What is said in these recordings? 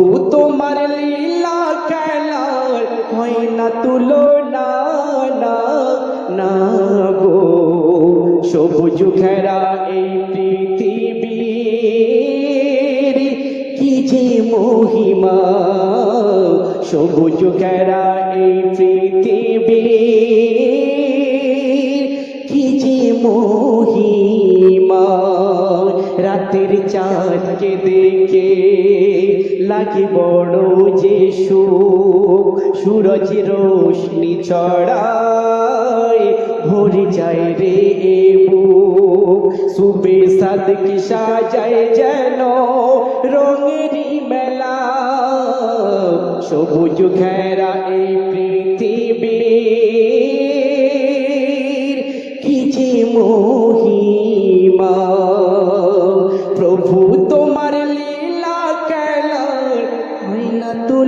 প্রভু তোমার লীলা খেলার হয় না তুলো না না গো। সবুজ ঘেরা এই পৃথিবীর কি যে মহিমা। সবুজ ঘেরা এই পৃথিবীর কি যে মহিমা। রাতের চাঁদকে দেখে লাগে বড় যে সুখ, সূরজ রোশনি ছড়ায়, ভরে যায় রে এ বুক। সুবে সাদকি সাজায় যেন রঙেরই মেলা। সবুজ ঘেরা এই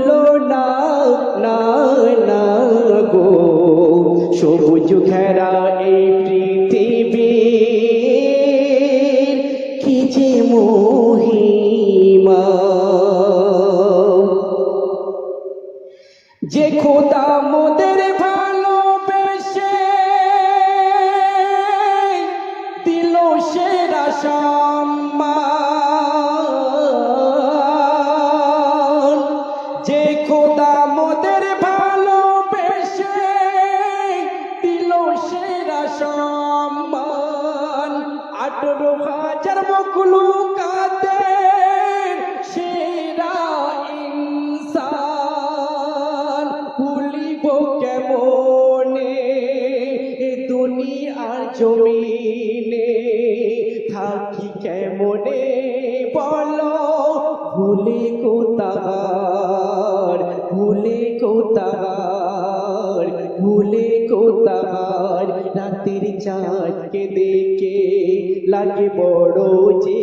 তুলো না না না গো, সবুজ ঘেরা এই পৃথিবী কি যে মহিমা। যে খোদা মোদের ভালোবেসে আঠারো হাজার মকলুকাতের সেরা ইনসান ভুলিব কেমনে? এ দুনিয়ার জমিনে থাকি কেমনে? বলো, ভুলে কোতার ভুলে কোতার ভুলে কোতার রাতের চাঁদকে দেখে লাগে বড় যে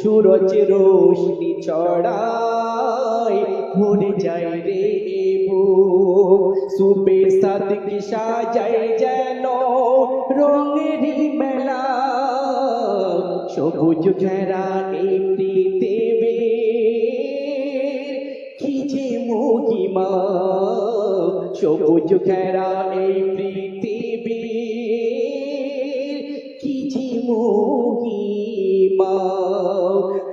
সূরজ রোশনি চড়ায় ভরে যায় রে এ বুক সুবে সাদকি সাজায় যেন রঙেরই মেলা। সবুজ ঘেরা এই পৃথিবীর কি যে মহিমা। সবুজ ঘেরা এই পৃথিবীর কি যে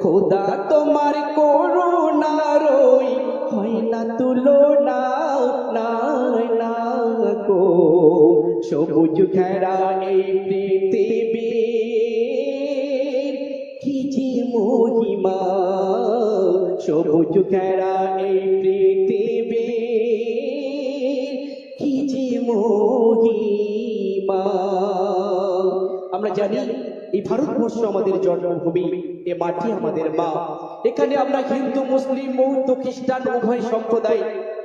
খোদা তোমার করুণা রই হয় না তুলো না না গো। সবুজ ঘেরা এই পৃথিবীর কি যে মহিমা। সবুজ ঘেরা এই পৃথিবীর জানি, এই ভারতবর্ষ আমাদের জন্মভূমি, এ মাটি আমাদের মা। এখানে আমরা হিন্দু, মুসলিম, বৌদ্ধ, খ্রিস্টান, উভয় সম্প্রদায়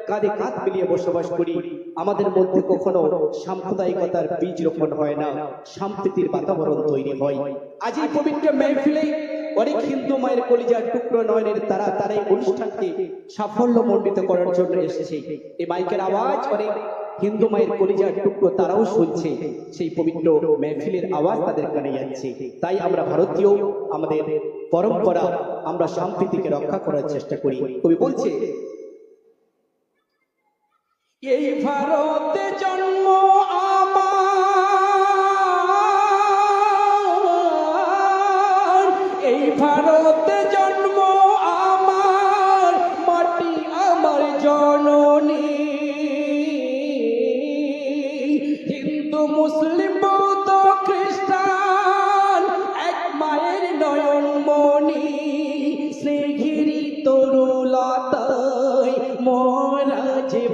কাঁধে কাঁধ মিলিয়ে বসবাস করি। আমাদের মধ্যে কখনো সাম্প্রদায়িকতার বীজ রোপণ হয় না সম্প্রীতির বাতাবরণ তৈরি হয়। আজ এই পবিত্র মেহফিলে অনেক হিন্দু মায়ের কলিজার টুকরো নয়নের তারা তার এই অনুষ্ঠানকে সাফল্য মণ্ডিত করার জন্য এসেছে। এই মাইকের আওয়াজ অনেক হিন্দু মায়ের কলিজার টুকরো তারাও শুনছে, সেই পবিত্র মেহফিলের আওয়াজ তাদের কানে যাচ্ছে। তাই আমরা ভারতীয়, আমাদের পরম্পরা, আমরা সম্প্রীতিকে রক্ষা করার চেষ্টা করি। কবি বলছে, এই ভারতে জন্ম আমার, এই ভারতে জন্ম হিন্দু, মুসলিম, বৌদ্ধ, খ্রিস্টান, এক মায়ের নয়ন মনি স্নেহিরি তরুলতায় মোরা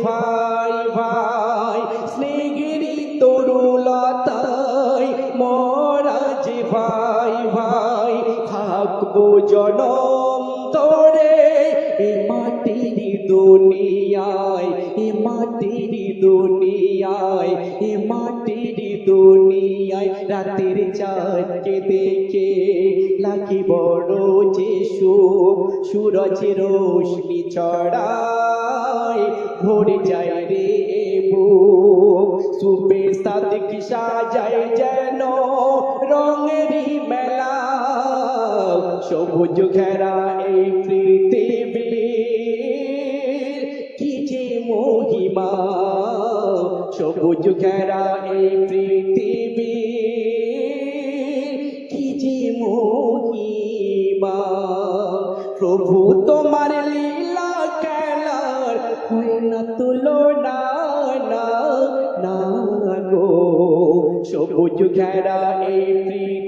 ভাই ভাই স্নেহিরি তরুলতায় মোরা ভাই ভাই, থাকব জনম তোরে এ মাটির দুনিয়ায়, এ মাটির দুনিয়ায়। রাতের চাঁদকে দেখে লাগি বড় যে সুখ সূরজ রোশনি চড়ায় ভরে যায় রে বুক। সুবে সাদকি সাজায় যেন রঙেরই মেলা। সবুজ ঘেরা এই পৃথিবী কি যে মহিমা। সবুজ ঘেরা এই পৃথিবী প্রভু তোমার লীলা খেলার। হয় না তুলনা না গো। সবুজ ঘেরা এই